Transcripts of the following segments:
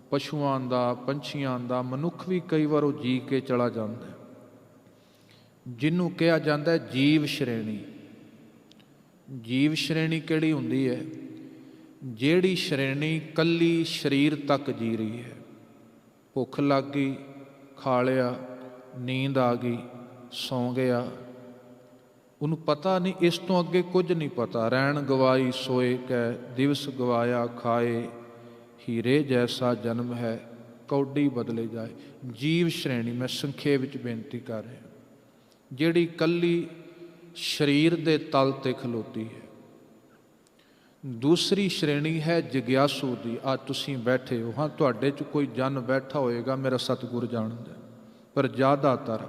ਪਸ਼ੂਆਂ ਦਾ, ਪੰਛੀਆਂ ਦਾ, ਮਨੁੱਖ ਵੀ ਕਈ ਵਾਰ ਉਹ ਜੀ ਕੇ ਚਲਾ ਜਾਂਦਾ ਹੈ। ਜਿਹਨੂੰ ਕਿਹਾ ਜਾਂਦਾ ਹੈ ਜੀਵ ਸ਼੍ਰੇਣੀ। ਜੀਵ ਸ਼੍ਰੇਣੀ ਕਿਹੜੀ ਹੁੰਦੀ ਹੈ? ਜਿਹੜੀ ਸ਼੍ਰੇਣੀ ਕੱਲੀ ਸਰੀਰ ਤੱਕ ਜੀ ਰਹੀ ਹੈ। ਭੁੱਖ ਲੱਗ ਗਈ, ਖਾ ਲਿਆ, ਨੀਂਦ ਆ ਗਈ, ਸੌਂ ਗਿਆ। ਉਹਨੂੰ ਪਤਾ ਨਹੀਂ, ਇਸ ਤੋਂ ਅੱਗੇ ਕੁਝ ਨਹੀਂ ਪਤਾ। ਰਹਿਣ ਗਵਾਈ ਸੋਏ ਕੈ ਦਿਵਸ ਗਵਾਇਆ, ਖਾਏ ਹੀਰੇ ਜੈਸਾ ਜਨਮ ਹੈ, ਕੌਡੀ ਬਦਲੇ ਜਾਏ। ਜੀਵ ਸ਼੍ਰੇਣੀ, ਮੈਂ ਸੰਖੇਪ ਵਿੱਚ ਬੇਨਤੀ ਕਰ ਰਿਹਾ। ਜਿਹੜੀ ਕੱਲੀ ਸਰੀਰ ਦੇ ਤਲ ਤੇ ਖਲੋਤੀ ਹੈ, ਦੂਸਰੀ ਸ਼੍ਰੇਣੀ ਹੈ ਜਗਿਆਸੂ ਦੀ। ਆ ਤੁਸੀਂ ਬੈਠੇ ਹੋ। ਹਾਂ, ਤੁਹਾਡੇ 'ਚ ਕੋਈ ਜਨ ਬੈਠਾ ਹੋਏਗਾ, ਮੇਰਾ ਸਤਿਗੁਰ ਜਾਣਦਾ ਪਰ ਜ਼ਿਆਦਾਤਰ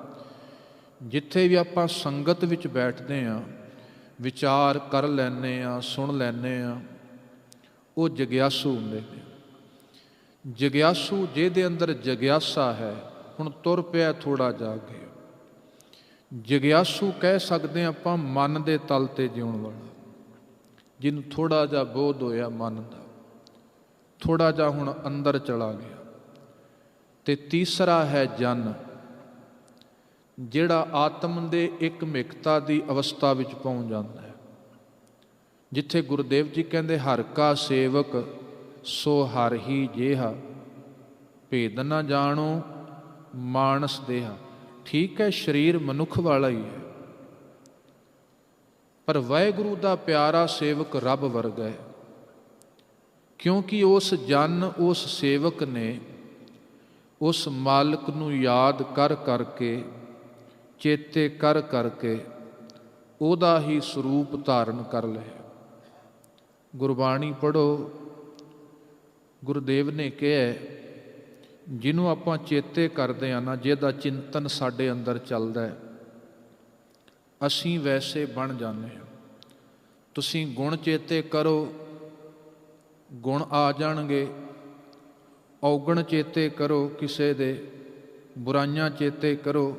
ਜਿੱਥੇ ਵੀ ਆਪਾਂ ਸੰਗਤ ਵਿੱਚ ਬੈਠਦੇ ਆ ਵਿਚਾਰ ਕਰ ਲੈਨੇ ਆ ਸੁਣ ਲੈਨੇ ਆ ਉਹ ਜਗਿਆਸੂ ਹੁੰਦੇ ਨੇ। ਜਗਿਆਸੂ ਜਿਹਦੇ ਅੰਦਰ ਜਗਿਆਸਾ ਹੈ, ਹੁਣ ਤੁਰ ਪਿਆ ਥੋੜਾ ਜਾ ਕੇ ਜਗਿਆਸੂ ਕਹਿ ਸਕਦੇ ਹਾਂ ਆਪਾਂ ਮਨ ਦੇ ਤਲ ਤੇ ਜਿਉਣ ਵਾਲਾ। ਜਿਹਨੂੰ ਥੋੜਾ ਜਿਹਾ ਬੋਧ ਹੋਇਆ ਮਨ ਦਾ। ਥੋੜਾ ਜਿਹਾ ਹੁਣ ਅੰਦਰ ਚਲਾ ਗਿਆ। ਤੇ ਤੀਸਰਾ ਹੈ ਜਨ। ਜਿਹੜਾ ਆਤਮ ਦੇ ਇੱਕ ਮਿਕਤਾ ਦੀ ਅਵਸਥਾ ਵਿੱਚ ਪਹੁੰਚ ਜਾਂਦਾ ਹੈ। ਜਿੱਥੇ ਗੁਰਦੇਵ ਜੀ ਕਹਿੰਦੇ ਹਰ ਕਾ ਸੇਵਕ ਸੋ ਹਰ ਹੀ ਜੇਹਾ। ਭੇਦ ਨਾ ਜਾਣੋ, ਮਾਨਸ ਦੇਹਾ। ਠੀਕ ਹੈ, ਸਰੀਰ ਮਨੁੱਖ ਵਾਲਾ ਹੀ ਹੈ। ਪਰ ਵਾਹਿਗੁਰੂ ਦਾ ਪਿਆਰਾ ਸੇਵਕ ਰੱਬ ਵਰਗਾ ਹੈ। ਕਿਉਂਕਿ ਉਸ ਜਨ, ਉਸ ਸੇਵਕ ਨੇ ਉਸ ਮਾਲਕ ਨੂੰ ਯਾਦ ਕਰ ਕਰਕੇ, ਚੇਤੇ ਕਰ ਕਰਕੇ ਉਹਦਾ ਹੀ ਸਰੂਪ ਧਾਰਨ ਕਰ ਲਿਆ। ਗੁਰਬਾਣੀ ਪੜੋ ਗੁਰਦੇਵ ਨੇ ਕਿਹਾ ਜਿਹਨੂੰ ਆਪਾਂ ਚੇਤੇ ਕਰਦੇ ਆ ਨਾ, ਜਿਹਦਾ ਚਿੰਤਨ ਸਾਡੇ ਅੰਦਰ ਚੱਲਦਾ ਹੈ, ਅਸੀਂ ਵੈਸੇ ਬਣ ਜਾਂਦੇ ਹਾਂ। ਤੁਸੀਂ ਗੁਣ ਚੇਤੇ ਕਰੋ, ਗੁਣ ਆ ਜਾਣਗੇ। ਔਗਣ ਚੇਤੇ ਕਰੋ ਕਿਸੇ ਦੇ, ਬੁਰਾਈਆਂ ਚੇਤੇ ਕਰੋ।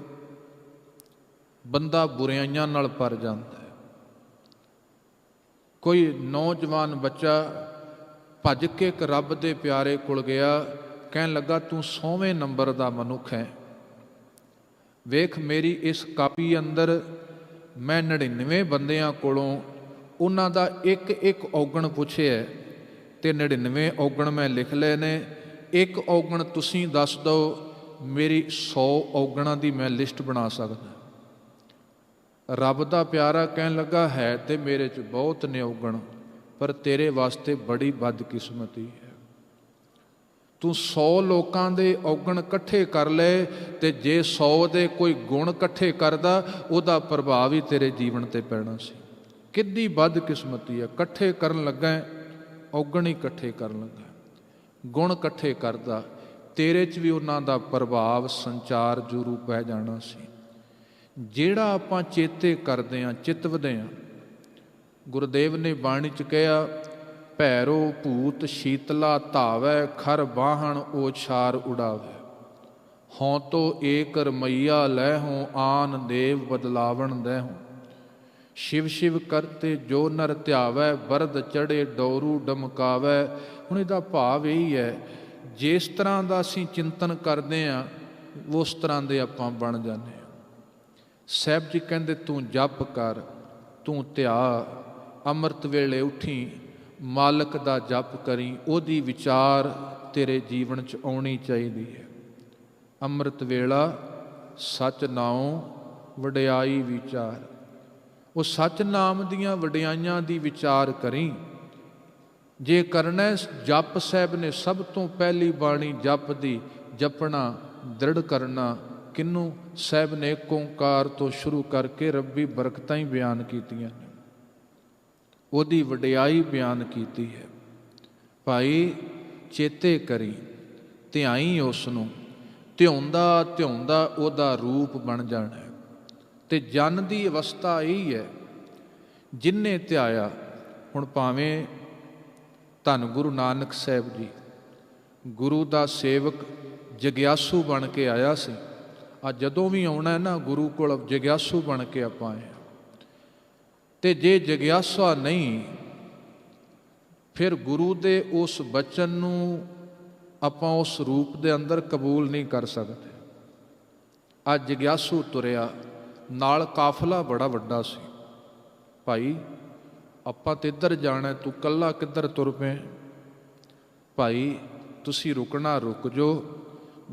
ਬੰਦਾ ਬੁਰਾਈਆਂ ਨਾਲ ਭਰ ਜਾਂਦਾ ਹੈ। ਕੋਈ ਨੌਜਵਾਨ ਬੱਚਾ ਭੱਜ ਕੇ ਇੱਕ ਰੱਬ ਦੇ ਪਿਆਰੇ ਕੋਲ ਗਿਆ, ਕਹਿਣ ਲੱਗਾ, ਤੂੰ ਸੌਵੇਂ ਨੰਬਰ ਦਾ ਮਨੁੱਖ ਹੈ। ਵੇਖ ਮੇਰੀ ਇਸ ਕਾਪੀ ਅੰਦਰ ਮੈਂ 99 ਬੰਦਿਆਂ ਕੋਲੋਂ ਉਹਨਾਂ ਦਾ ਇੱਕ ਇੱਕ ਔਗਣ ਪੁੱਛਿਆ ਤੇ 99 ਔਗਣ ਮੈਂ ਲਿਖ ਲਏ ਨੇ। ਇੱਕ ਔਗਣ ਤੁਸੀਂ ਦੱਸ ਦਿਓ, ਮੇਰੀ 100 ਔਗਣਾਂ ਦੀ ਮੈਂ ਲਿਸਟ ਬਣਾ ਸਕਦਾ ਰੱਬ ਦਾ ਪਿਆਰਾ ਕਹਿਣ ਲੱਗਾ, ਹੈ ਤੇ ਮੇਰੇ 'ਚ ਬਹੁਤ ਨੇ ਔਗਣ। ਪਰ ਤੇਰੇ ਵਾਸਤੇ ਬੜੀ ਬਦਕਿਸਮਤੀ ਹੈ। ਤੂੰ 100 ਲੋਕਾਂ ਦੇ ਔਗਣ ਇਕੱਠੇ ਕਰ ਲਏ ਤੇ ਜੇ 100 ਦੇ ਕੋਈ ਗੁਣ ਇਕੱਠੇ ਕਰਦਾ, ਉਹਦਾ ਪ੍ਰਭਾਵ ਹੀ ਤੇਰੇ ਜੀਵਨ ਤੇ ਪੈਣਾ ਸੀ। ਕਿੱਡੀ ਬਦਕਿਸਮਤੀ ਹੈ। ਇਕੱਠੇ ਕਰਨ ਲੱਗਾ, ਔਗਣ ਹੀ ਇਕੱਠੇ ਕਰਨ ਲੱਗਾ। ਗੁਣ ਇਕੱਠੇ ਕਰਦਾ, ਤੇਰੇ 'ਚ ਵੀ ਉਹਨਾਂ ਦਾ ਪ੍ਰਭਾਵ ਸੰਚਾਰ ਜੁਰੂ ਪੈ ਜਾਣਾ ਸੀ। ਜਿਹੜਾ ਆਪਾਂ ਚੇਤੇ ਕਰਦੇ ਆਂ ਚਿਤਵਦੇ ਆਂ ਗੁਰਦੇਵ ਨੇ ਬਾਣੀ ਚ ਕਿਹਾ, ਭੈਰੋ ਭੂਤ ਸ਼ੀਤਲਾ ਧਾਵੈ, ਖਰ ਬਾਹਣ ਓਛਾਰ ਉਡਾਵੇ। ਹਉ ਤੋ ਏਕ ਰਮਈਆ ਲੈ ਹੋ ਆਨ ਦੇਵ ਬਦਲਾਵਣ ਦੇ ਹੋ ਸ਼ਿਵ ਸ਼ਿਵ ਕਰਤੇ ਜੋ ਨਰ ਧਿਆਵੈ ਬਰਦ ਚੜੇ ਡੋਰੂ ਡਮਕਾਵੈ। ਹੁਣ ਇਹਦਾ ਭਾਵ ਇਹੀ ਹੈ, ਜਿਸ ਤਰ੍ਹਾਂ ਦਾ ਅਸੀਂ ਚਿੰਤਨ ਕਰਦੇ ਆਂ, ਉਸ ਤਰ੍ਹਾਂ ਦੇ ਆਪਾਂ ਬਣ ਜਾਂਦੇ ਹਾਂ ਸਹਿਬ ਜੀ ਕਹਿੰਦੇ, ਤੂੰ ਜਪ ਕਰ, ਤੂੰ ਧਿਆ ਅੰਮ੍ਰਿਤ ਵੇਲੇ ਉਠੀ, ਮਾਲਕ ਦਾ ਜਪ ਕਰੀ, ਉਹਦੀ ਵਿਚਾਰ ਤੇਰੇ ਜੀਵਨ 'ਚ ਆਉਣੀ ਚਾਹੀਦੀ ਹੈ। ਅੰਮ੍ਰਿਤ ਵੇਲਾ ਸਚ ਨਾਉ, ਵਡਿਆਈ ਵਿਚਾਰ। ਉਹ ਸਚ ਨਾਮ ਦੀਆਂ ਵਡਿਆਈਆਂ ਦੀ ਵਿਚਾਰ ਕਰੀ। ਜੇ ਕਰਨਾ ਜਪ ਸਾਹਿਬ ਨੇ ਸਭ ਤੋਂ ਪਹਿਲੀ ਬਾਣੀ ਜਪ ਦੀ, ਜਪਣਾ ਦ੍ਰਿੜ ਕਰਨਾ ਕਿੰਨੂੰ ਸਾਹਿਬ ਨੇ ਏਕ ਓੰਕਾਰ ਤੋਂ ਸ਼ੁਰੂ ਕਰਕੇ ਰੱਬੀ ਬਰਕਤਾਂ ਹੀ ਬਿਆਨ ਕੀਤੀਆਂ ਨੇ। ਉਹਦੀ ਵਡਿਆਈ ਬਿਆਨ ਕੀਤੀ ਹੈ। ਭਾਈ, ਚੇਤੇ ਕਰੀ, ਧਿਆਈ ਉਸ ਨੂੰ ਧਿਉਂਦਾ ਧਿਉਂਦਾ ਉਹਦਾ ਰੂਪ ਬਣ ਜਾਣਾ ਹੈ। ਤੇ ਜਨ ਦੀ ਅਵਸਥਾ ਇਹੀ ਹੈ ਜਿਨਨੇ ਧਿਆਇਆ, ਹੁਣ ਭਾਵੇਂ ਧੰਨ ਗੁਰੂ ਨਾਨਕ ਸਾਹਿਬ ਜੀ, ਗੁਰੂ ਦਾ ਸੇਵਕ ਜਗਿਆਸੂ ਬਣ ਕੇ ਆਇਆ ਸੀ ਆ ਜਦੋਂ ਵੀ ਆਉਣਾ ਨਾ ਗੁਰੂ ਕੋਲ ਜਗਿਆਸੂ ਬਣ ਕੇ ਆਪਾਂ ਆਏ ਤੇ ਜੇ ਜਗਿਆਸਾ ਨਹੀਂ, ਫਿਰ ਗੁਰੂ ਦੇ ਉਸ ਬਚਨ ਨੂੰ ਆਪਾਂ ਉਸ ਰੂਪ ਦੇ ਅੰਦਰ ਕਬੂਲ ਨਹੀਂ ਕਰ ਸਕਦੇ। ਅੱਜ ਜਗਿਆਸੂ ਤੁਰਿਆ, ਨਾਲ ਕਾਫਲਾ ਬੜਾ ਵੱਡਾ ਸੀ। ਭਾਈ, ਆਪਾਂ ਤੇ ਇੱਧਰ ਜਾਣਾ, ਤੂੰ ਕੱਲਾ ਕਿੱਧਰ ਤੁਰ ਪਏ ਭਾਈ, ਤੁਸੀਂ ਰੁਕਣਾ ਰੁਕ ਜੋ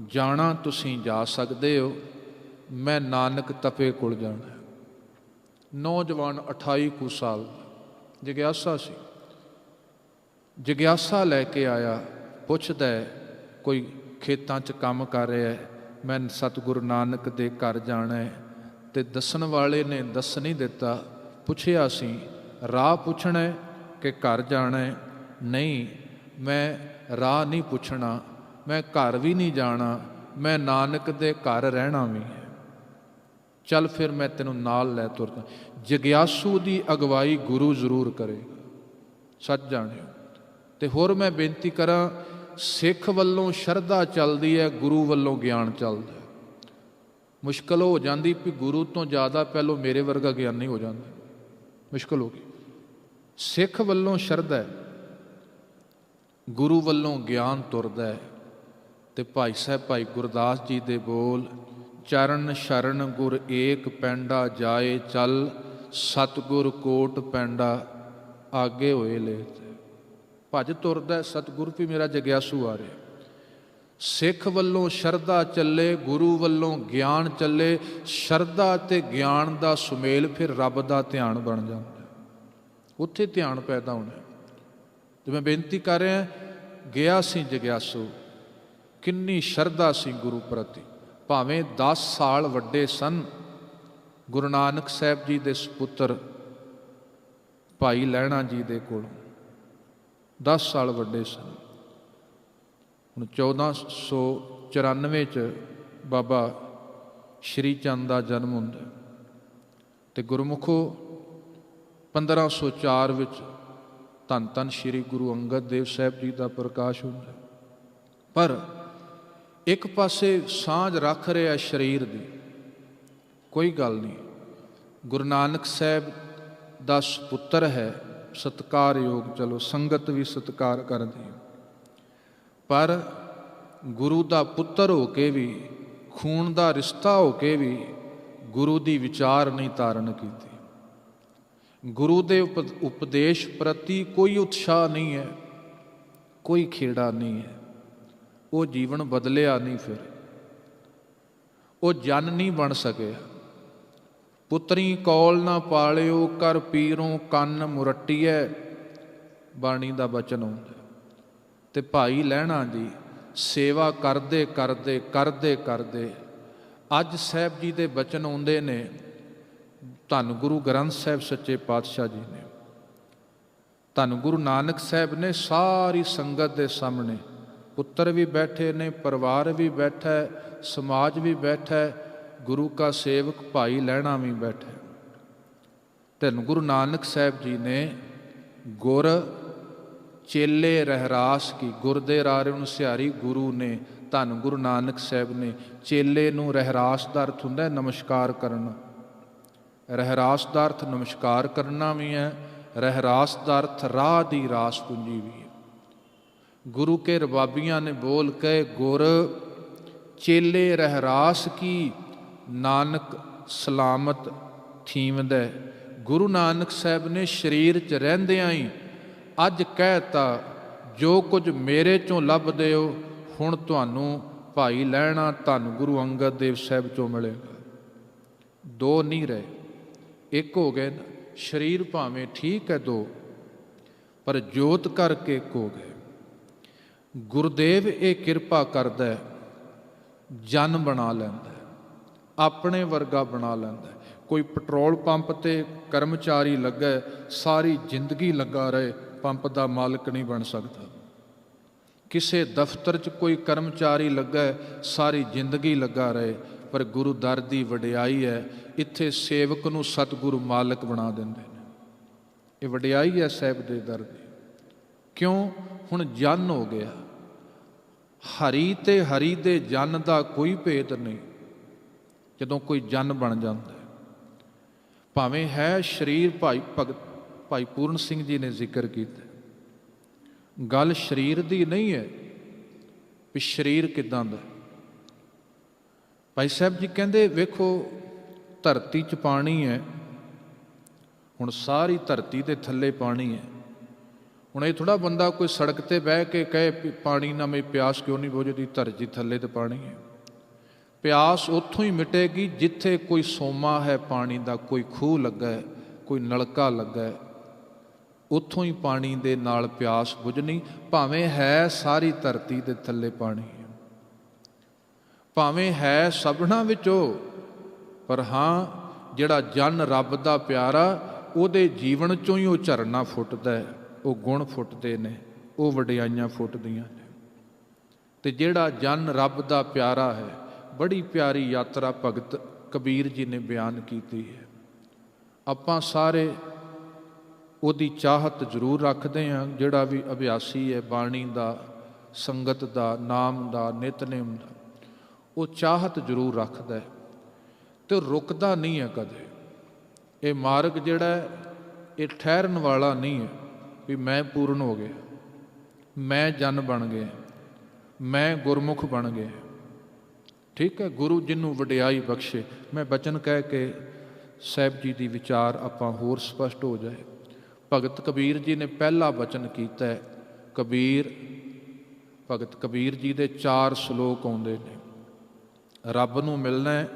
ਜਾਣਾ ਤੁਸੀਂ ਜਾ ਸਕਦੇ ਹੋ, ਮੈਂ ਨਾਨਕ ਤਪੇ ਕੋਲ ਜਾਣਾ। ਨੌਜਵਾਨ 28 ਕੁ ਸਾਲ, ਜਗਿਆਸਾ ਸੀ। ਜਗਿਆਸਾ ਲੈ ਕੇ ਆਇਆ, ਪੁੱਛਦਾ ਕੋਈ ਖੇਤਾਂ 'ਚ ਕੰਮ ਕਰ ਰਿਹਾ ਹੈ? ਮੈਂ ਸਤਿਗੁਰੂ ਨਾਨਕ ਦੇ ਘਰ ਜਾਣਾ ਹੈ। ਤੇ ਦੱਸਣ ਵਾਲੇ ਨੇ ਦੱਸ ਨਹੀਂ ਦਿੱਤਾ। ਪੁੱਛਿਆ ਸੀ, ਰਾਹ ਪੁੱਛਣਾ ਹੈ ਕਿ ਘਰ ਜਾਣਾ ਹੈ? ਨਹੀਂ, ਮੈਂ ਰਾਹ ਨਹੀਂ ਪੁੱਛਣਾ। ਮੈਂ ਘਰ ਵੀ ਨਹੀਂ ਜਾਣਾ। ਮੈਂ ਨਾਨਕ ਦੇ ਘਰ ਰਹਿਣਾ ਵੀ ਚੱਲ ਫਿਰ ਮੈਂ ਤੈਨੂੰ ਨਾਲ ਲੈ ਤੁਰਦਾ। ਜਗਿਆਸੂ ਦੀ ਅਗਵਾਈ ਗੁਰੂ ਜ਼ਰੂਰ ਕਰੇਗਾ ਸੱਚ ਜਾਣਿਓ। ਤੇ ਹੋਰ ਮੈਂ ਬੇਨਤੀ ਕਰਾਂ, ਸਿੱਖ ਵੱਲੋਂ ਸ਼ਰਧਾ ਚੱਲਦੀ ਹੈ, ਗੁਰੂ ਵੱਲੋਂ ਗਿਆਨ ਚੱਲਦਾ ਮੁਸ਼ਕਲ ਹੋ ਜਾਂਦੀ ਵੀ ਗੁਰੂ ਤੋਂ ਜ਼ਿਆਦਾ ਪਹਿਲੋਂ ਮੇਰੇ ਵਰਗਾ ਗਿਆਨੀ ਹੋ ਜਾਂਦਾ। ਮੁਸ਼ਕਲ ਹੋ ਗਈ। ਸਿੱਖ ਵੱਲੋਂ ਸ਼ਰਧਾ ਹੈ। ਗੁਰੂ ਵੱਲੋਂ ਗਿਆਨ ਤੁਰਦਾ ਹੈ। ਤੇ ਭਾਈ ਸਾਹਿਬ, ਭਾਈ ਗੁਰਦਾਸ ਜੀ ਦੇ ਬੋਲ ਚਰਨ ਸ਼ਰਨ ਗੁਰ ਏਕ ਪੈਂਡਾ ਜਾਏ ਚੱਲ, ਸਤਗੁਰ ਕੋਟ ਪੈਂਡਾ ਆਗੇ ਹੋਏ ਲੈ ਭਜ ਤੁਰਦਾ ਸਤਗੁਰ ਵੀ ਮੇਰਾ ਜਗਿਆਸੂ ਆ ਰਿਹਾ। ਸਿੱਖ ਵੱਲੋਂ ਸ਼ਰਧਾ ਚੱਲੇ, ਗੁਰੂ ਵੱਲੋਂ ਗਿਆਨ ਚੱਲੇ, ਸ਼ਰਧਾ ਤੇ ਗਿਆਨ ਦਾ ਸੁਮੇਲ ਫਿਰ ਰੱਬ ਦਾ ਧਿਆਨ ਬਣ ਜਾਂਦਾ ਉੱਥੇ ਧਿਆਨ ਪੈਦਾ ਹੋਣਾ ਤੇ ਮੈਂ ਬੇਨਤੀ ਕਰ ਰਿਹਾ, ਗਿਆ ਸੀ ਜਗਿਆਸੂ, ਕਿੰਨੀ ਸ਼ਰਧਾ ਸੀ ਗੁਰੂ ਪ੍ਰਤੀ। ਭਾਵੇਂ 10 ਸਾਲ ਵੱਡੇ ਸਨ, ਗੁਰੂ ਨਾਨਕ ਸਾਹਿਬ ਜੀ ਦੇ ਸੁਪੁੱਤਰ ਭਾਈ ਲਹਿਣਾ ਜੀ ਦੇ ਕੋਲ। 10 ਸਾਲ ਵੱਡੇ ਸਨ। ਹੁਣ 1494 ਚ ਬਾਬਾ ਸ਼੍ਰੀ ਚੰਦ ਦਾ ਜਨਮ ਹੁੰਦਾ ਤੇ ਗੁਰਮੁਖੋ 1504 ਵਿੱਚ ਧੰਨ ਧੰਨ ਸ਼੍ਰੀ ਗੁਰੂ ਅੰਗਦ ਦੇਵ ਸਾਹਿਬ ਜੀ ਦਾ ਪ੍ਰਕਾਸ਼ ਹੁੰਦਾ ਪਰ ਇੱਕ ਪਾਸੇ ਸਾਂਝ ਰੱਖ ਰਿਹਾ ਸਰੀਰ ਦੀ, ਕੋਈ ਗੱਲ ਨਹੀਂ। ਗੁਰੂ ਨਾਨਕ ਸਾਹਿਬ ਦਾ ਸੁਪੁੱਤਰ ਹੈ, ਸਤਕਾਰਯੋਗ, ਚਲੋ ਸੰਗਤ ਵੀ ਸਤਕਾਰ ਕਰਦੀ ਹੈ। ਪਰ ਗੁਰੂ ਦਾ ਪੁੱਤਰ ਹੋ ਕੇ ਵੀ, ਖੂਨ ਦਾ ਰਿਸ਼ਤਾ ਹੋ ਕੇ ਵੀ ਗੁਰੂ ਦੀ ਵਿਚਾਰ ਨਹੀਂ ਧਾਰਨ ਕੀਤੀ। ਗੁਰੂ ਦੇ ਉਪ- ਉਪਦੇਸ਼ ਪ੍ਰਤੀ ਕੋਈ ਉਤਸ਼ਾਹ ਨਹੀਂ ਹੈ, ਕੋਈ ਖੇੜਾ ਨਹੀਂ ਹੈ। ਉਹ ਜੀਵਨ ਬਦਲਿਆ ਨਹੀਂ ਫਿਰ। ਉਹ ਜਨ ਨਹੀਂ ਬਣ ਸਕਿਆ ਪੁੱਤਰੀ ਕੌਲ ਨਾ ਪਾਲਿਓ ਕਰ ਪੀਰੋਂ ਕੰਨ ਮੁਰੱਟੀਐ, ਬਾਣੀ ਦਾ ਬਚਨ ਹੁੰਦਾ ਤੇ ਭਾਈ ਲਹਿਣਾ ਜੀ, ਸੇਵਾ ਕਰਦੇ ਕਰਦੇ ਕਰਦੇ ਕਰਦੇ, ਅੱਜ ਸਾਹਿਬ ਜੀ ਦੇ ਬਚਨ ਆਉਂਦੇ ਨੇ, ਧੰਨ ਗੁਰੂ ਗ੍ਰੰਥ ਸਾਹਿਬ ਸੱਚੇ ਪਾਤਸ਼ਾਹ ਜੀ ਨੇ। ਧੰਨ ਗੁਰੂ ਨਾਨਕ ਸਾਹਿਬ ਨੇ ਸਾਰੀ ਸੰਗਤ ਦੇ ਸਾਹਮਣੇ ਪੁੱਤਰ ਵੀ ਬੈਠੇ ਨੇ, ਪਰਿਵਾਰ ਵੀ ਬੈਠਾ ਹੈ ਸਮਾਜ ਵੀ ਬੈਠਾ ਹੈ ਗੁਰੂ ਕਾ ਸੇਵਕ ਭਾਈ ਲਹਿਣਾ ਵੀ ਬੈਠਾ। ਹੈ ਧੰਨ ਗੁਰੂ ਨਾਨਕ ਸਾਹਿਬ ਜੀ ਨੇ ਗੁਰ ਚੇਲੇ ਰਹਿਰਾਸ ਕੀ, ਗੁਰ ਦੇ ਰਾਰੇ ਨੂੰ ਸਿਹਾਰੀ ਗੁਰੂ ਨੇ, ਧੰਨ ਗੁਰੂ ਨਾਨਕ ਸਾਹਿਬ ਨੇ, ਚੇਲੇ ਨੂੰ ਰਹਿਰਾਸ ਦਾ ਅਰਥ ਹੁੰਦਾ ਨਮਸਕਾਰ ਕਰਨਾ। ਰਹਿਰਾਸ ਦਾ ਅਰਥ ਨਮਸਕਾਰ ਕਰਨਾ ਵੀ ਹੈ, ਰਹਿਰਾਸ ਦਾ ਅਰਥ ਰਾਹ ਦੀ ਰਾਸ ਪੁੰਜੀ ਵੀ ਹੈ। ਗੁਰੂ ਕੇ ਰਬਾਬੀਆਂ ਨੇ ਬੋਲ ਕਹੇ, ਗੁਰ, ਚੇਲੇ ਰਹਿਰਾਸ ਕੀ? ਨਾਨਕ ਸਲਾਮਤ ਥੀਮਦਾ ਗੁਰੂ ਨਾਨਕ ਸਾਹਿਬ ਨੇ ਸਰੀਰ 'ਚ ਰਹਿੰਦਿਆਂ ਹੀ ਅੱਜ ਕਹਿਤਾ ਜੋ ਕੁਝ ਮੇਰੇ ਚੋਂ ਲੱਭਦੇ ਹੋ ਹੁਣ ਤੁਹਾਨੂੰ ਭਾਈ ਲੈਣਾ, ਧੰਨ ਗੁਰੂ ਅੰਗਦ ਦੇਵ ਸਾਹਿਬ ਚੋਂ ਮਿਲੇਗਾ। ਦੋ ਨਹੀਂ ਰਹੇ। ਇੱਕ ਹੋ ਗਏ ਨਾ, ਸਰੀਰ ਭਾਵੇਂ ਠੀਕ ਹੈ ਦੋ, ਪਰ ਜੋਤ ਕਰਕੇ ਇੱਕ ਹੋ ਗਏ। ਗੁਰਦੇਵ ਇਹ ਕਿਰਪਾ ਕਰਦਾ ਹੈ, ਜਨ ਬਣਾ ਲੈਂਦਾ ਆਪਣੇ ਵਰਗਾ ਬਣਾ ਲੈਂਦਾ ਕੋਈ ਪੈਟਰੋਲ ਪੰਪ ਤੇ ਕਰਮਚਾਰੀ ਲੱਗਾ ਸਾਰੀ ਜ਼ਿੰਦਗੀ ਲੱਗਾ ਰਹੇ, ਪੰਪ ਦਾ ਮਾਲਕ ਨਹੀਂ ਬਣ ਸਕਦਾ। ਕਿਸੇ ਦਫ਼ਤਰ 'ਚ ਕੋਈ ਕਰਮਚਾਰੀ ਲੱਗਾ ਸਾਰੀ ਜ਼ਿੰਦਗੀ ਲੱਗਾ ਰਹੇ, ਪਰ ਗੁਰੂ ਦਰ ਦੀ ਵਡਿਆਈ ਹੈ, ਇੱਥੇ ਸੇਵਕ ਨੂੰ ਸਤਿਗੁਰੂ ਮਾਲਕ ਬਣਾ ਦਿੰਦੇ ਨੇ। ਇਹ ਵਡਿਆਈ ਹੈ ਸਾਹਿਬ ਦੇ ਦਰ ਦੀ। ਕਿਉਂ? ਹੁਣ ਜਨ ਹੋ ਗਿਆ। ਹਰੀ ਤੇ ਹਰੀ ਦੇ ਜਨ ਦਾ ਕੋਈ ਭੇਦ ਨਹੀਂ, ਜਦੋਂ ਕੋਈ ਜਨ ਬਣ ਜਾਂਦਾ ਭਾਵੇਂ ਹੈ ਸਰੀਰ ਭਾਈ ਭਗਤ ਭਾਈ ਪੂਰਨ ਸਿੰਘ ਜੀ ਨੇ ਜ਼ਿਕਰ ਕੀਤਾ ਗੱਲ ਸਰੀਰ ਦੀ ਨਹੀਂ ਹੈ, ਵੀ ਸਰੀਰ ਕਿਦਾਂ ਦਾ ਭਾਈ ਸਾਹਿਬ ਜੀ ਕਹਿੰਦੇ, ਵੇਖੋ, ਧਰਤੀ 'ਚ ਪਾਣੀ ਹੈ, ਹੁਣ ਸਾਰੀ ਧਰਤੀ ਦੇ ਥੱਲੇ ਪਾਣੀ ਹੈ। ਹੁਣ ਇਹ ਥੋੜਾ ਬੰਦਾ ਕੋਈ ਸੜਕ ਤੇ ਬਹਿ ਕੇ ਕਹੇ ਪਾਣੀ ਨਾ ਮੇਰੀ ਪਿਆਸ ਕਿਉਂ ਨਹੀਂ ਬੁਝਦੀ, ਧਰਤੀ ਥੱਲੇ ਤੇ ਪਾਣੀ ਹੈ। ਪਿਆਸ ਉੱਥੋਂ ਹੀ ਮਿਟੇਗੀ ਜਿੱਥੇ ਕੋਈ ਸੋਮਾ ਹੈ ਪਾਣੀ ਦਾ, ਕੋਈ ਖੂਹ ਲੱਗਾ ਹੈ, ਕੋਈ ਨਲਕਾ ਲੱਗਾ ਹੈ। ਉੱਥੋਂ ਹੀ ਪਾਣੀ ਦੇ ਨਾਲ ਪਿਆਸ ਬੁਝਣੀ, ਭਾਵੇਂ ਹੈ ਸਾਰੀ ਧਰਤੀ ਦੇ ਥੱਲੇ ਪਾਣੀ ਭਾਵੇਂ ਹੈ ਸਭਨਾ ਵਿੱਚੋਂ, ਪਰ ਹਾਂ, ਜਿਹੜਾ ਜਨ ਰੱਬ ਦਾ ਪਿਆਰਾ, ਉਹਦੇ ਜੀਵਨ ਚੋਂ ਹੀ ਉਹ ਝਰਨਾ ਫੁੱਟਦਾ ਹੈ। ਉਹ ਗੁਣ ਫੁੱਟਦੇ ਨੇ, ਉਹ ਵਡਿਆਈਆਂ ਫੁੱਟਦੀਆਂ ਨੇ। ਤੇ ਜਿਹੜਾ ਜਨ ਰੱਬ ਦਾ ਪਿਆਰਾ ਹੈ, ਬੜੀ ਪਿਆਰੀ ਯਾਤਰਾ ਭਗਤ ਕਬੀਰ ਜੀ ਨੇ ਬਿਆਨ ਕੀਤੀ ਹੈ। ਆਪਾਂ ਸਾਰੇ ਉਹਦੀ ਚਾਹਤ ਜ਼ਰੂਰ ਰੱਖਦੇ ਹਾਂ, ਜਿਹੜਾ ਵੀ ਅਭਿਆਸੀ ਹੈ, ਬਾਣੀ ਦਾ, ਸੰਗਤ ਦਾ, ਨਾਮ ਦਾ, ਨਿਤਨੇਮ ਦਾ, ਉਹ ਚਾਹਤ ਜ਼ਰੂਰ ਰੱਖਦਾ ਹੈ। ਤੇ ਰੁਕਦਾ ਨਹੀਂ ਹੈ ਕਦੇ। ਇਹ ਮਾਰਗ ਜਿਹੜਾ ਹੈ, ਇਹ ਠਹਿਰਨ ਵਾਲਾ ਨਹੀਂ ਹੈ। ਵੀ ਮੈਂ ਪੂਰਨ ਹੋ ਗਿਆ। ਮੈਂ ਜਨ ਬਣ ਗਿਆ। ਮੈਂ ਗੁਰਮੁਖ ਬਣ ਗਿਆ। ਠੀਕ ਹੈ, ਗੁਰੂ ਜਿਹਨੂੰ ਵਡਿਆਈ ਬਖਸ਼ੇ। ਮੈਂ ਬਚਨ ਕਹਿ ਕੇ ਸਾਹਿਬ ਜੀ ਦੀ ਵਿਚਾਰ ਆਪਾਂ ਹੋਰ ਸਪਸ਼ਟ ਹੋ ਜਾਏ। ਭਗਤ ਕਬੀਰ ਜੀ ਨੇ ਪਹਿਲਾ ਬਚਨ ਕੀਤਾ ਹੈ, ਕਬੀਰ, ਭਗਤ ਕਬੀਰ ਜੀ ਦੇ ਚਾਰ ਸ਼ਲੋਕ ਆਉਂਦੇ ਨੇ। ਰੱਬ ਨੂੰ ਮਿਲਣਾ ਹੈ,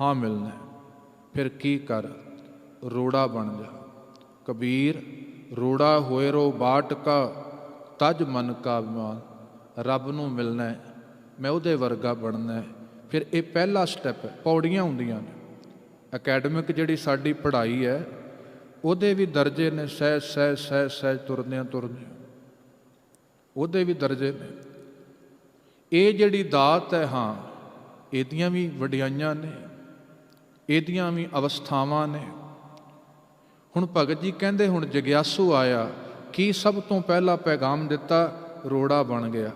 ਹਾਂ ਮਿਲਣਾ ਹੈ। ਫਿਰ ਕੀ ਕਰ? ਰੋੜਾ ਬਣ ਜਾ। ਕਬੀਰ ਰੋੜਾ ਹੋਏ ਰੋ ਬਾਟਕਾ ਤਜ ਮਨ ਕਾ ਅਭਿਮਾਨ, ਰੱਬ ਨੂੰ ਮਿਲਣਾ, ਮੈਂ ਉਹਦੇ ਵਰਗਾ ਬਣਨਾ। ਫਿਰ ਇਹ ਪਹਿਲਾ ਸਟੈਪ ਹੈ, ਪੌੜੀਆਂ ਹੁੰਦੀਆਂ ਨੇ। ਅਕੈਡਮਿਕ ਜਿਹੜੀ ਸਾਡੀ ਪੜ੍ਹਾਈ ਹੈ, ਉਹਦੇ ਵੀ ਦਰਜੇ ਨੇ, ਸਹਿ ਸਹਿ ਸਹਿ ਸਹਿ ਤੁਰਦਿਆਂ ਤੁਰਦਿਆਂ। ਉਹਦੇ ਵੀ ਦਰਜੇ ਨੇ। ਇਹ ਜਿਹੜੀ ਦਾਤ ਹੈ, ਹਾਂ, ਇਹਦੀਆਂ ਵੀ ਵਡਿਆਈਆਂ ਨੇ, ਇਹਦੀਆਂ ਵੀ ਅਵਸਥਾਵਾਂ ਨੇ। ਹੁਣ ਭਗਤ ਜੀ ਕਹਿੰਦੇ ਹੁਣ ਜਗਿਆਸੂ ਆਇਆ, ਕੀ ਸਭ ਤੋਂ ਪਹਿਲਾ ਪੈਗਾਮ ਦਿੱਤਾ? ਰੋੜਾ ਬਣ ਗਿਆ।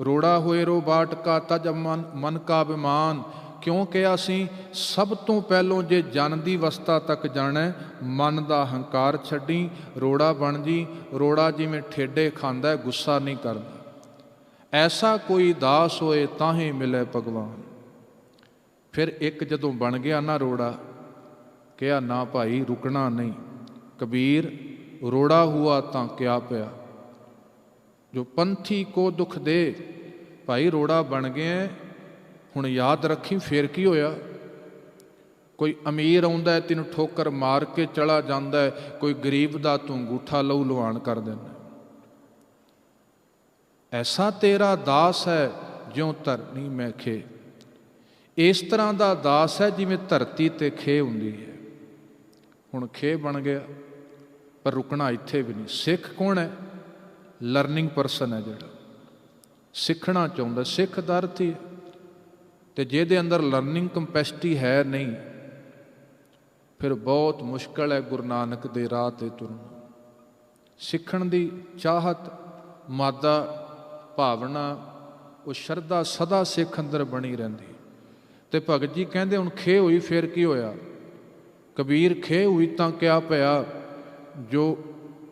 ਰੋੜਾ ਹੋਏ ਰੋ ਬਾਟ ਕਾ ਤਜ ਮਨ ਮਨ ਕਾ ਬਿਮਾਨ ਕਿਉਂਕਿ ਅਸੀਂ ਸਭ ਤੋਂ ਪਹਿਲੋਂ ਜੇ ਜਨ ਦੀ ਅਵਸਥਾ ਤੱਕ ਜਾਣਾ, ਮਨ ਦਾ ਹੰਕਾਰ ਛੱਡੀ। ਰੋੜਾ ਬਣ ਜੀ, ਰੋੜਾ ਜਿਵੇਂ ਠੇਡੇ ਖਾਂਦਾ ਗੁੱਸਾ ਨਹੀਂ ਕਰਦਾ। ਐਸਾ ਕੋਈ ਦਾਸ ਹੋਏ ਤਾਂ ਹੀ ਮਿਲੇ ਭਗਵਾਨ। ਫਿਰ ਇੱਕ ਜਦੋਂ ਬਣ ਗਿਆ ਨਾ ਰੋੜਾ ਕਿਹਾ, ਨਾ ਭਾਈ, ਰੁਕਣਾ ਨਹੀਂ। ਕਬੀਰ ਰੋੜਾ ਹੁਆ ਤਾਂ ਕਿਆ ਪਿਆ। ਜੋ ਪੰਥੀ ਕੋ ਦੁੱਖ ਦੇ, ਭਾਈ ਰੋੜਾ ਬਣ ਗਿਆ ਹੁਣ ਯਾਦ ਰੱਖੀ, ਫੇਰ ਕੀ ਹੋਇਆ? ਕੋਈ ਅਮੀਰ ਆਉਂਦਾ, ਤੈਨੂੰ ਠੋਕਰ ਮਾਰ ਕੇ ਚਲਾ ਜਾਂਦਾ। ਕੋਈ ਗਰੀਬ ਦਾ ਤੂੰ ਅੰਗੂਠਾ ਲਹੂ ਲਵਾਣ ਕਰ ਦਿੰਦਾ। ਐਸਾ ਤੇਰਾ ਦਾਸ ਹੈ, ਜਿਉ ਧਰਨੀ ਮੈਂ ਖੇ। ਇਸ ਤਰ੍ਹਾਂ ਦਾ ਦਾਸ ਹੈ, ਜਿਵੇਂ ਧਰਤੀ ਤੇ ਖੇ ਹੁੰਦੀ ਹੈ। ਹੁਣ ਖੇ ਬਣ ਗਿਆ, ਪਰ ਰੁਕਣਾ ਇੱਥੇ ਵੀ ਨਹੀਂ। ਸਿੱਖ ਕੌਣ ਹੈ? ਲਰਨਿੰਗ ਪਰਸਨ ਹੈ ਜਿਹੜਾ। ਸਿੱਖਣਾ ਚਾਹੁੰਦਾ, ਸਿੱਖ ਦਾ ਅਰਥ ਹੀ। ਹੈ। ਤੇ ਜਿਹਦੇ ਅੰਦਰ ਲਰਨਿੰਗ ਕੰਪੈਸਿਟੀ ਹੈ ਨਹੀਂ, ਫਿਰ ਬਹੁਤ ਮੁਸ਼ਕਲ ਹੈ ਗੁਰੂ ਨਾਨਕ ਦੇ ਰਾਹ ਤੇ ਤੁਰਨਾ। ਸਿੱਖਣ ਦੀ ਚਾਹਤ, ਮਾਦਾ, ਭਾਵਨਾ, ਉਹ ਸ਼ਰਧਾ ਸਦਾ ਸਿੱਖ ਅੰਦਰ ਬਣੀ ਰਹਿੰਦੀ ਤੇ ਭਗਤ ਜੀ ਕਹਿੰਦੇ, ਹੁਣ ਖੇ ਹੋਈ, ਫਿਰ ਕੀ ਹੋਇਆ? ਕਬੀਰ ਖੇ ਹੋਈ ਤਾਂ ਕਿਆ ਪਿਆ? ਜੋ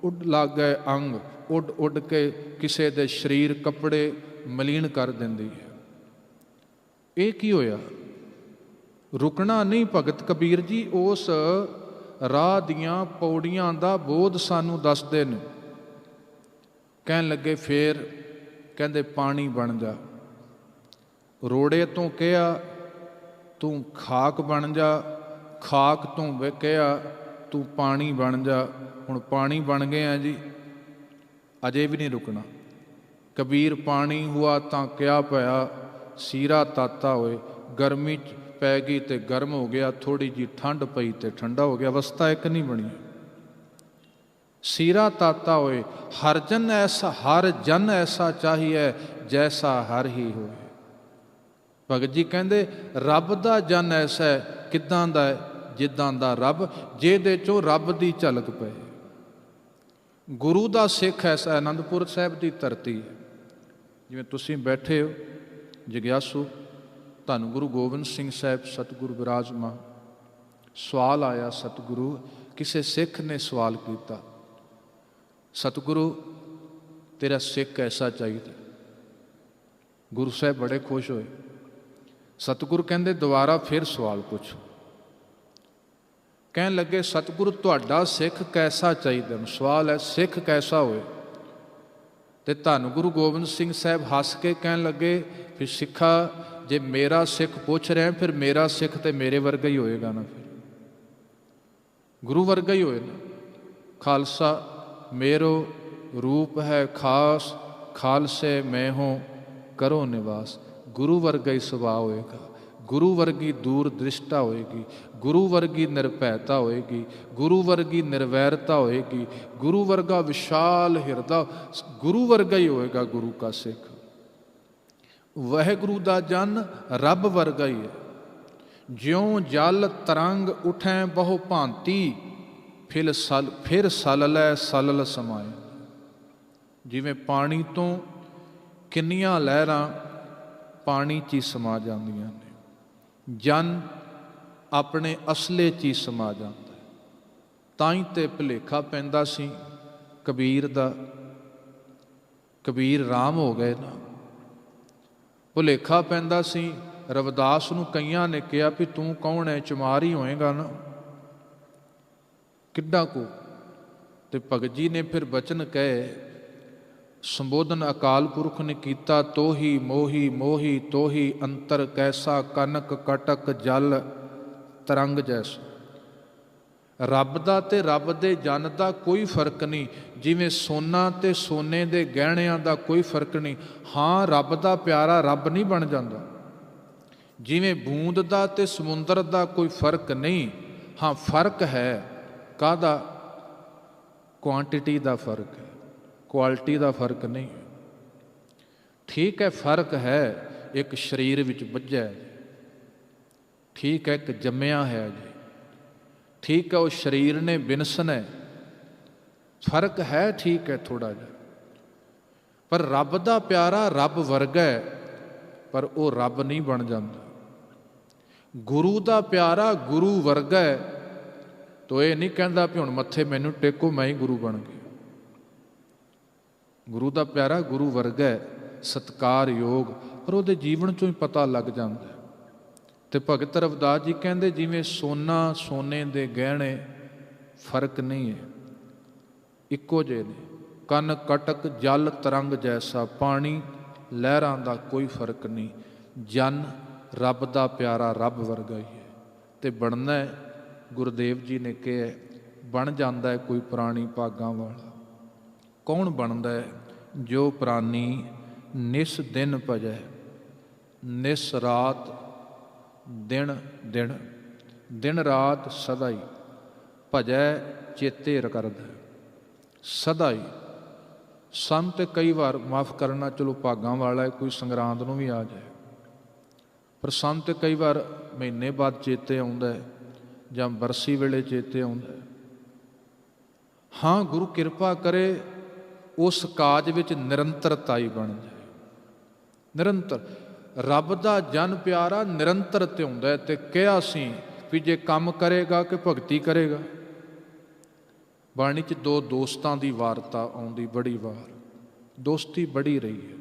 ਉੱਡ ਲੱਗ ਗਏ ਅੰਗ, ਉੱਡ ਉੱਡ ਕੇ ਕਿਸੇ ਦੇ ਸਰੀਰ ਕੱਪੜੇ ਮਲੀਨ ਕਰ ਦਿੰਦੀ ਹੈ। ਇਹ ਕੀ ਹੋਇਆ? ਰੁਕਣਾ ਨਹੀਂ ਭਗਤ ਕਬੀਰ ਜੀ, ਉਸ ਰਾਹ ਦੀਆਂ ਪੌੜੀਆਂ ਦਾ ਬੋਧ ਸਾਨੂੰ ਦੱਸਦੇ ਨੇ। ਕਹਿਣ ਲੱਗੇ, ਫੇਰ ਕਹਿੰਦੇ, ਪਾਣੀ ਬਣ ਜਾ। ਰੋੜੇ ਤੋਂ ਕਿਹਾ, ਤੂੰ ਖਾਕ ਬਣ ਜਾ। ਖਾਕ ਤੋਂ ਵੇ ਤੂੰ ਪਾਣੀ ਬਣ ਜਾ। ਹੁਣ ਪਾਣੀ ਬਣ ਗਏ ਆ ਜੀ, ਅਜੇ ਵੀ ਨਹੀਂ ਰੁਕਣਾ। ਕਬੀਰ ਪਾਣੀ ਹੁਆ ਤਾਂ ਕਿਆ ਪਿਆ, ਸੀਰਾ ਤਾਤਾ ਹੋਏ। ਗਰਮੀ ਚ ਪੈ ਗਈ ਤੇ ਗਰਮ ਹੋ ਗਿਆ ਥੋੜੀ ਜੀ ਠੰਡ ਪਈ ਤੇ ਠੰਡਾ ਹੋ ਗਿਆ, ਅਵਸਥਾ ਇੱਕ ਨਹੀਂ ਬਣੀ। ਸੀਰਾ ਤਾਤਾ ਹੋਏ, ਹਰ ਜਨ ਐਸਾ, ਹਰ ਜਨ ਐਸਾ ਚਾਹੀਏ ਜੈਸਾ ਹਰ ਹੀ ਹੋਏ। ਭਗਤ ਜੀ ਕਹਿੰਦੇ, ਰੱਬ ਦਾ ਜਨ ਐਸਾ ਹੈ, ਕਿਦਾਂ ਦਾ ਹੈ? ਜਿੱਦਾਂ ਦਾ ਰੱਬ, ਜਿਹਦੇ ਚੋਂ ਰੱਬ ਦੀ ਝਲਕ ਪਏ। ਗੁਰੂ ਦਾ ਸਿੱਖ ਐਸਾ ਆਨੰਦਪੁਰ ਸਾਹਿਬ ਦੀ ਧਰਤੀ ਹੈ। ਜਿਵੇਂ ਤੁਸੀਂ ਬੈਠੇ ਹੋ, ਜਗਿਆਸੂ, ਧੰਨ ਗੁਰੂ ਗੋਬਿੰਦ ਸਿੰਘ ਸਾਹਿਬ, ਸਤਿਗੁਰੂ ਵਿਰਾਜਮਾਨ ਸਵਾਲ ਆਇਆ ਸਤਿਗੁਰੂ, ਕਿਸੇ ਸਿੱਖ ਨੇ ਸਵਾਲ ਕੀਤਾ, ਸਤਿਗੁਰੂ, ਤੇਰਾ ਸਿੱਖ ਐਸਾ ਚਾਹੀਦਾ? ਗੁਰੂ ਸਾਹਿਬ ਬੜੇ ਖੁਸ਼ ਹੋਏ। ਸਤਿਗੁਰੂ ਕਹਿੰਦੇ, ਦੁਬਾਰਾ ਫਿਰ ਸਵਾਲ ਪੁੱਛੋ। ਕਹਿਣ ਲੱਗੇ, ਸਤਿਗੁਰੂ, ਤੁਹਾਡਾ ਸਿੱਖ ਕੈਸਾ ਚਾਹੀਦਾ? ਸਵਾਲ ਹੈ, ਸਿੱਖ ਕੈਸਾ ਹੋਏ ਤੇ ਧੰਨ ਗੁਰੂ ਗੋਬਿੰਦ ਸਿੰਘ ਸਾਹਿਬ ਹੱਸ ਕੇ ਕਹਿਣ ਲੱਗੇ, ਫਿਰ ਸਿੱਖਾ, ਜੇ ਮੇਰਾ ਸਿੱਖ ਪੁੱਛ ਰਿਹਾ, ਫਿਰ ਮੇਰਾ ਸਿੱਖ ਤੇ ਮੇਰੇ ਵਰਗਾ ਹੀ ਹੋਏਗਾ ਨਾ ਫਿਰ। ਗੁਰੂ ਵਰਗਾ ਹੀ ਹੋਏ ਨਾ। ਖਾਲਸਾ, ਮੇਰੋ ਰੂਪ ਹੈ ਖਾਸ, ਖਾਲਸੇ ਮੈਂ ਹਾਂ, ਕਰੋ ਨਿਵਾਸ। ਗੁਰੂ ਵਰਗਾ ਹੀ ਸੁਭਾਅ ਹੋਏਗਾ। ਗੁਰੂ ਵਰਗੀ ਦੂਰ ਦ੍ਰਿਸ਼ਟਾ ਹੋਏਗੀ, ਗੁਰੂ ਵਰਗੀ ਨਿਰਭੈਤਾ ਹੋਏਗੀ, ਗੁਰੂ ਵਰਗੀ ਨਿਰਵੈਰਤਾ ਹੋਏਗੀ, ਗੁਰੂ ਵਰਗਾ ਵਿਸ਼ਾਲ ਹਿਰਦਾ, ਗੁਰੂ ਵਰਗਾ ਹੀ ਹੋਏਗਾ ਗੁਰੂ ਕਾ ਸਿੱਖ। ਵਾਹਿਗੁਰੂ ਦਾ ਜਨ ਰੱਬ ਵਰਗਾ ਹੀ ਹੈ। ਜਿਉ ਜਲ ਤਰੰਗ ਉਠੈ ਬਹੁ ਭਾਂਤੀ, ਫਿਰ ਸਲ ਫਿਰ ਸਲ ਲੈ ਸਲਲ ਸਮਾਏ। ਜਿਵੇਂ ਪਾਣੀ ਤੋਂ ਕਿੰਨੀਆਂ ਲਹਿਰਾਂ ਪਾਣੀ 'ਚ ਹੀ ਸਮਾ ਜਾਂਦੀਆਂ ਨੇ। ਜਨ ਆਪਣੇ ਅਸਲੇ 'ਚ ਹੀ ਸਮਾ ਜਾਂਦਾ ਹੈ। ਤਾਂ ਹੀ ਤੇ ਭੁਲੇਖਾ ਪੈਂਦਾ ਸੀ, ਕਬੀਰ ਦਾ, ਕਬੀਰ ਰਾਮ ਹੋ ਗਏ ਨਾ। ਭੁਲੇਖਾ ਪੈਂਦਾ ਸੀ, ਰਵਿਦਾਸ ਨੂੰ ਕਈਆਂ ਨੇ ਕਿਹਾ ਵੀ ਤੂੰ ਕੌਣ ਹੈ ਚਮਾਰ ਹੀ ਹੋਏਗਾ ਨਾ। ਕਿੱਡਾ ਕੋ। ਤੇ ਭਗਤ ਜੀ ਨੇ ਫਿਰ ਬਚਨ ਕਹੇ ਸੰਬੋਧਨ ਅਕਾਲ ਪੁਰਖ ਨੇ ਕੀਤਾ, ਤੋਹੀ ਮੋਹੀ ਮੋਹੀ ਤੋਹੀ, ਅੰਤਰ ਕੈਸਾ ਕਨਕ ਕਟਕ ਜਲ, ਤਰੰਗ ਜੈਸਾ। ਰੱਬ ਦਾ ਤੇ ਰੱਬ ਦੇ ਜਨ ਦਾ ਕੋਈ ਫ਼ਰਕ ਨਹੀਂ, ਜਿਵੇਂ ਸੋਨਾ ਤੇ ਸੋਨੇ ਦੇ ਗਹਿਣਿਆਂ ਦਾ ਕੋਈ ਫ਼ਰਕ ਨਹੀਂ, ਹਾਂ, ਰੱਬ ਦਾ ਪਿਆਰਾ ਰੱਬ ਨਹੀਂ ਬਣ ਜਾਂਦਾ। ਜਿਵੇਂ ਬੂੰਦ ਦਾ ਤੇ ਸਮੁੰਦਰ ਦਾ ਕੋਈ ਫ਼ਰਕ ਨਹੀਂ, ਹਾਂ, ਫ਼ਰਕ ਹੈ, ਕਾਹਦਾ? ਕੁਆਂਟੀਟੀ ਦਾ ਫ਼ਰਕ ਹੈ। ਕੁਆਲਿਟੀ ਦਾ ਫ਼ਰਕ ਨਹੀਂ। ਠੀਕ ਹੈ, ਫ਼ਰਕ ਹੈ, ਇੱਕ ਸਰੀਰ ਵਿੱਚ ਵੱਜਿਆ ਠੀਕ ਹੈ, ਇੱਕ ਜੰਮਿਆ ਹੈ। ਜੀ ਠੀਕ ਹੈ, ਉਹ ਸਰੀਰ ਨੇ ਬਿਨਸਨ ਹੈ। ਫ਼ਰਕ ਹੈ, ਠੀਕ ਹੈ ਥੋੜਾ ਜਿਹਾ। ਪਰ ਰੱਬ ਦਾ ਪਿਆਰਾ ਰੱਬ ਵਰਗਾ ਹੈ, ਪਰ ਉਹ ਰੱਬ ਨਹੀਂ ਬਣ ਜਾਂਦਾ। ਗੁਰੂ ਦਾ ਪਿਆਰਾ ਗੁਰੂ ਵਰਗਾ ਹੈ, ਤੋ ਇਹ ਨਹੀਂ ਕਹਿੰਦਾ ਵੀ ਹੁਣ ਮੱਥੇ ਮੈਨੂੰ ਟੇਕੋ, ਮੈਂ ਹੀ ਗੁਰੂ ਬਣ ਗਿਆ। ਗੁਰੂ ਦਾ ਪਿਆਰਾ ਗੁਰੂ ਵਰਗਾ ਹੈ ਸਤਕਾਰਯੋਗ ਪਰ ਉਹਦੇ ਜੀਵਨ ਚੋਂ ਹੀ ਪਤਾ ਲੱਗ ਜਾਂਦਾ ਹੈ। ਤੇ ਭਗਤ ਰਵਿਦਾਸ ਜੀ ਕਹਿੰਦੇ, ਜਿਵੇਂ ਸੋਨਾ ਸੋਨੇ ਦੇ ਗਹਿਣੇ, ਫ਼ਰਕ ਨਹੀਂ ਹੈ। ਇੱਕੋ ਜਿਹੇ ਨੇ। ਕੰਨ ਕਟਕ, ਜਲ ਤਰੰਗ ਜੈਸਾ ਪਾਣੀ, ਲਹਿਰਾਂ ਦਾ ਕੋਈ ਫ਼ਰਕ ਨਹੀਂ। ਜਨ ਰੱਬ ਦਾ ਪਿਆਰਾ ਰੱਬ ਵਰਗਾ ਹੀ ਹੈ। ਤੇ ਬਣਨਾ ਹੈ, ਗੁਰਦੇਵ ਜੀ ਨੇ ਕਿਹਾ ਬਣ ਜਾਂਦਾ ਹੈ ਕੋਈ ਪੁਰਾਣੀ ਭਾਗਾਂ ਵਾਲਾ। ਕੌਣ ਬਣਦਾ ਹੈ? ਜੋ ਪ੍ਰਾਨੀ ਨਿਸ ਦਿਨ ਭਜੈ, ਨਿਸ ਰਾਤ ਦਿਨ ਦਿਨ ਦਿਨ ਰਾਤ ਸਦਾ ਹੀ ਭਜੈ ਚੇਤੇ ਕਰਦਾ ਸਦਾ ਹੀ ਸੰਤ ਕਈ ਵਾਰ ਮਾਫ ਕਰਨਾ, ਚਲੋ ਭਾਗਾਂ ਵਾਲਾ ਹੈ, ਕੋਈ ਸੰਗਰਾਂਦ ਨੂੰ ਵੀ ਆ ਜਾਏ। ਪਰ ਸੰਤ ਕਈ ਵਾਰ ਮਹੀਨੇ ਬਾਅਦ ਚੇਤੇ ਆਉਂਦਾ ਹੈ ਜਾਂ ਬਰਸੀ ਵੇਲੇ ਚੇਤੇ ਆਉਂਦਾ ਹੈ। ਹਾਂ, ਗੁਰੂ ਕਿਰਪਾ ਕਰੇ ਉਸ ਕਾਜ ਵਿੱਚ ਨਿਰੰਤਰਤਾ ਹੀ ਬਣ ਜਾਏ। ਨਿਰੰਤਰ। ਰੱਬ ਦਾ ਜਨ ਪਿਆਰਾ ਨਿਰੰਤਰ ਤੇ ਹੁੰਦਾ ਹੈ ਤੇ ਕਿਹਾ ਸੀ ਵੀ ਜੇ ਕੰਮ ਕਰੇਗਾ ਕਿ ਭਗਤੀ ਕਰੇਗਾ। ਬਾਣੀ 'ਚ ਦੋ ਦੋਸਤਾਂ ਦੀ ਵਾਰਤਾ ਆਉਂਦੀ ਬੜੀ ਵਾਰ। ਦੋਸਤੀ ਬੜੀ ਰਹੀ ਹੈ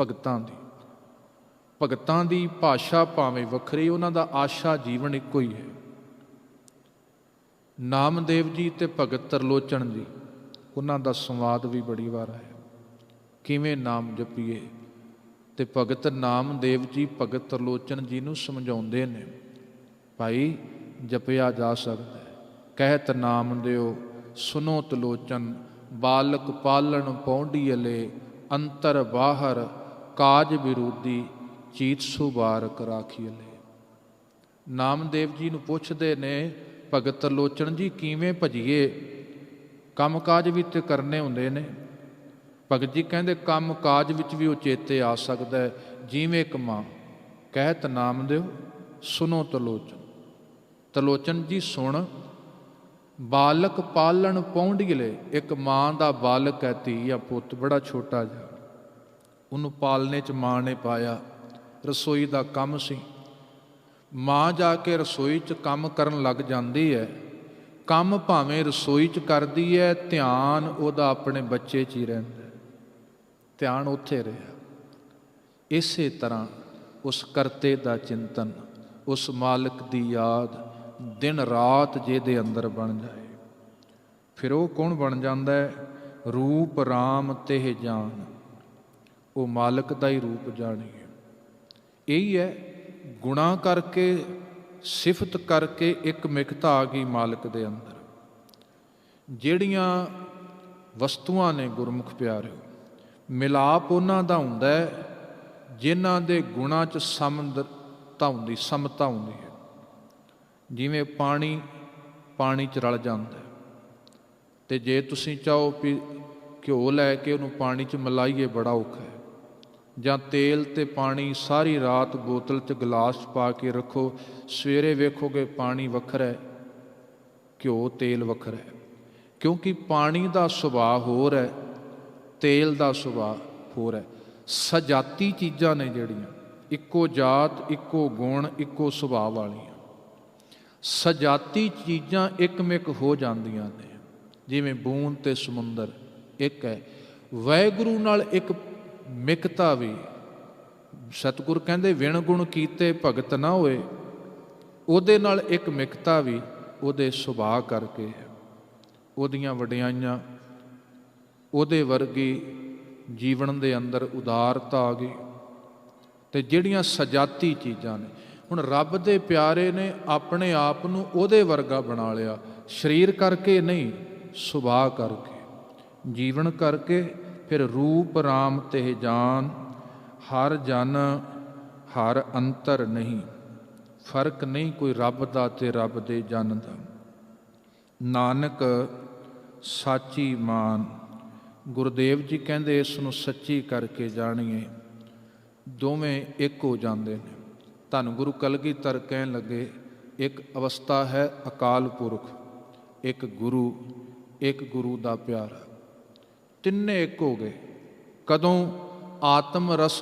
ਭਗਤਾਂ ਦੀ। ਭਗਤਾਂ ਦੀ ਭਾਸ਼ਾ ਭਾਵੇਂ ਵੱਖਰੀ, ਉਹਨਾਂ ਦਾ ਆਸ਼ਾ ਜੀਵਨ ਇੱਕੋ ਹੀ ਹੈ। ਨਾਮਦੇਵ ਜੀ ਤੇ ਭਗਤ ਤਰਲੋਚਨ ਜੀ ਉਹਨਾਂ ਦਾ ਸੰਵਾਦ ਵੀ ਬੜੀ ਵਾਰ ਹੈ ਕਿਵੇਂ ਨਾਮ ਜਪੀਏ? ਤੇ ਭਗਤ ਨਾਮਦੇਵ ਜੀ ਭਗਤ ਤਰਲੋਚਨ ਜੀ ਨੂੰ ਸਮਝਾਉਂਦੇ ਨੇ, ਭਾਈ, ਜਪਿਆ ਜਾ ਸਕਦਾ ਕਹਿਤ ਨਾਮ ਦਿਓ ਸੁਨੋ ਤਲੋਚਨ ਬਾਲਕ ਪਾਲਣ ਪੌਂਡੀਲੇ ਅੰਤਰ ਬਾਹਰ ਕਾਜ ਵਿਰੋਧੀ, ਚੀਤ ਸੁਬਾਰਕ ਰਾਖੀਲੇ ਨਾਮਦੇਵ ਜੀ ਨੂੰ ਪੁੱਛਦੇ ਨੇ, ਭਗਤ ਲੋਚਨ ਜੀ, ਕਿਵੇਂ ਭਜੀਏ? ਕੰਮ ਕਾਜ ਵੀ ਤੇ ਕਰਨੇ ਹੁੰਦੇ ਨੇ। ਭਗਤ ਜੀ ਕਹਿੰਦੇ ਕੰਮ ਕਾਜ ਵਿੱਚ ਵੀ ਉਹ ਚੇਤੇ ਆ ਸਕਦਾ ਹੈ। ਜਿਵੇਂ ਇੱਕ ਮਾਂ ਕਹਿਤ ਨਾਮ ਦਿਓ ਸੁਨੋ ਤਲੋਚਨ। ਤਲੋਚਨ ਜੀ ਸੁਣ, ਬਾਲਕ ਪਾਲਣ ਪੌਂਡੀਲੇ, ਇੱਕ ਮਾਂ ਦਾ ਬਾਲਕ ਹੈ ਧੀ ਜਾਂ ਪੁੱਤ, ਬੜਾ ਛੋਟਾ ਜਿਹਾ। ਉਹਨੂੰ ਪਾਲਣੇ ਚ ਮਾਂ ਨੇ ਪਾਇਆ, ਰਸੋਈ ਦਾ ਕੰਮ ਸੀ। ਮਾਂ ਜਾ ਕੇ ਰਸੋਈ 'ਚ ਕੰਮ ਕਰਨ ਲੱਗ ਜਾਂਦੀ ਹੈ। ਕੰਮ ਭਾਵੇਂ ਰਸੋਈ 'ਚ ਕਰਦੀ ਹੈ ਧਿਆਨ ਉਹਦਾ ਆਪਣੇ ਬੱਚੇ 'ਚ ਹੀ ਰਹਿੰਦਾ ਧਿਆਨ ਉੱਥੇ ਰਿਹਾ। ਇਸੇ ਤਰ੍ਹਾਂ ਉਸ ਕਰਤੇ ਦਾ ਚਿੰਤਨ, ਉਸ ਮਾਲਕ ਦੀ ਯਾਦ ਦਿਨ ਰਾਤ ਜਿਹਦੇ ਅੰਦਰ ਬਣ ਜਾਏ। ਫਿਰ ਉਹ ਕੌਣ ਬਣ ਜਾਂਦਾ ਹੈ ਰੂਪ RAM ਤੇ ਜਾਨ। ਉਹ ਮਾਲਕ ਦਾ ਹੀ ਰੂਪ ਜਾਣੀਏ। ਇਹੀ ਹੈ ਗੁਣਾ ਕਰਕੇ ਸਿਫਤ ਕਰਕੇ ਇੱਕ ਮਿਕਤਾ ਆ ਗਈ ਮਾਲਕ ਦੇ ਅੰਦਰ। ਜਿਹੜੀਆਂ ਵਸਤੂਆਂ ਨੇ ਗੁਰਮੁਖ ਪਿਆਰਿਓ, ਮਿਲਾਪ ਉਹਨਾਂ ਦਾ ਹੁੰਦਾ ਹੈ, ਜਿਨ੍ਹਾਂ ਦੇ ਗੁਣਾਂ 'ਚ ਸਮਤਾ ਹੁੰਦੀ ਸਮਤਾ ਹੁੰਦੀ ਹੈ। ਜਿਵੇਂ ਪਾਣੀ ਪਾਣੀ 'ਚ ਰਲ ਜਾਂਦਾ ਹੈ। ਤੇ ਜੇ ਤੁਸੀਂ ਚਾਹੋ ਵੀ ਘਿਓ ਲੈ ਕੇ ਉਹਨੂੰ ਪਾਣੀ 'ਚ ਮਿਲਾਈਏ, ਬੜਾ ਔਖਾ ਹੈ। ਜਾਂ ਤੇਲ ਤੇ ਪਾਣੀ ਸਾਰੀ ਰਾਤ ਬੋਤਲ 'ਚ ਗਲਾਸ 'ਚ ਪਾ ਕੇ ਰੱਖੋ। ਸਵੇਰੇ ਵੇਖੋਗੇ ਪਾਣੀ ਵੱਖਰਾ ਹੈ, ਘਿਓ ਤੇਲ ਵੱਖਰਾ ਹੈ। ਕਿਉਂਕਿ ਪਾਣੀ ਦਾ ਸੁਭਾਅ ਹੋਰ ਹੈ, ਤੇਲ ਦਾ ਸੁਭਾਅ ਹੋਰ ਹੈ। ਸਜਾਤੀ ਚੀਜ਼ਾਂ ਨੇ ਜਿਹੜੀਆਂ, ਇੱਕੋ ਜਾਤ, ਇੱਕੋ ਗੁਣ, ਇੱਕੋ ਸੁਭਾਅ ਵਾਲੀਆਂ। ਸਜਾਤੀ ਚੀਜ਼ਾਂ ਇੱਕਮਿਕ ਹੋ ਜਾਂਦੀਆਂ ਨੇ। ਜਿਵੇਂ ਬੂੰਦ ਤੇ ਸਮੁੰਦਰ, ਇੱਕ ਹੈ। ਵੈਗੁਰੂ ਨਾਲ ਇੱਕ ਮਿਕਤਾ ਵੀ। ਸਤਿਗੁਰ ਕਹਿੰਦੇ, ਵਿਣ ਗੁਣ ਕੀਤੇ ਭਗਤ ਨਾ ਹੋਏ। ਉਹਦੇ ਨਾਲ ਇੱਕ ਮਿਕਤਾ ਵੀ ਉਹਦੇ ਸੁਭਾਅ ਕਰਕੇ ਉਹਦੀਆਂ ਵਡਿਆਈਆਂ ਉਹਦੇ ਵਰਗੀ ਜੀਵਨ ਦੇ ਅੰਦਰ ਉਦਾਰਤਾ ਆ ਗਈ ਤੇ ਜਿਹੜੀਆਂ ਸਜਾਤੀ ਚੀਜ਼ਾਂ ਨੇ, ਹੁਣ ਰੱਬ ਦੇ ਪਿਆਰੇ ਨੇ ਆਪਣੇ ਆਪ ਨੂੰ ਉਹਦੇ ਵਰਗਾ ਬਣਾ ਲਿਆ। ਸਰੀਰ ਕਰਕੇ ਨਹੀਂ, ਸੁਭਾਅ ਕਰਕੇ। ਜੀਵਨ ਕਰਕੇ ਫਿਰ ਰੂਪ RAM ਤੇ ਜਾਨ, ਹਰ ਜਨ, ਹਰ ਅੰਤਰ ਨਹੀਂ। ਫ਼ਰਕ ਨਹੀਂ ਕੋਈ ਰੱਬ ਦਾ ਤੇ ਰੱਬ ਦੇ ਜਨ ਦਾ। ਨਾਨਕ ਸਾਚੀ ਮਾਨ, ਗੁਰਦੇਵ ਜੀ ਕਹਿੰਦੇ ਇਸ ਨੂੰ ਸੱਚੀ ਕਰਕੇ ਜਾਣੀਏ। ਦੋਵੇਂ ਇੱਕ ਹੋ ਜਾਂਦੇ ਨੇ। ਧੰਨ ਗੁਰੂ ਕਲਗੀਧਰ ਕਹਿਣ ਲੱਗੇ, ਇੱਕ ਅਵਸਥਾ ਹੈ ਅਕਾਲ ਪੁਰਖ, ਇੱਕ ਗੁਰੂ ਇੱਕ ਗੁਰੂ ਦਾ ਪਿਆਰਾ। ਤਿੰਨੇ ਇੱਕ ਹੋ ਗਏ। ਕਦੋਂ ਆਤਮ ਰਸ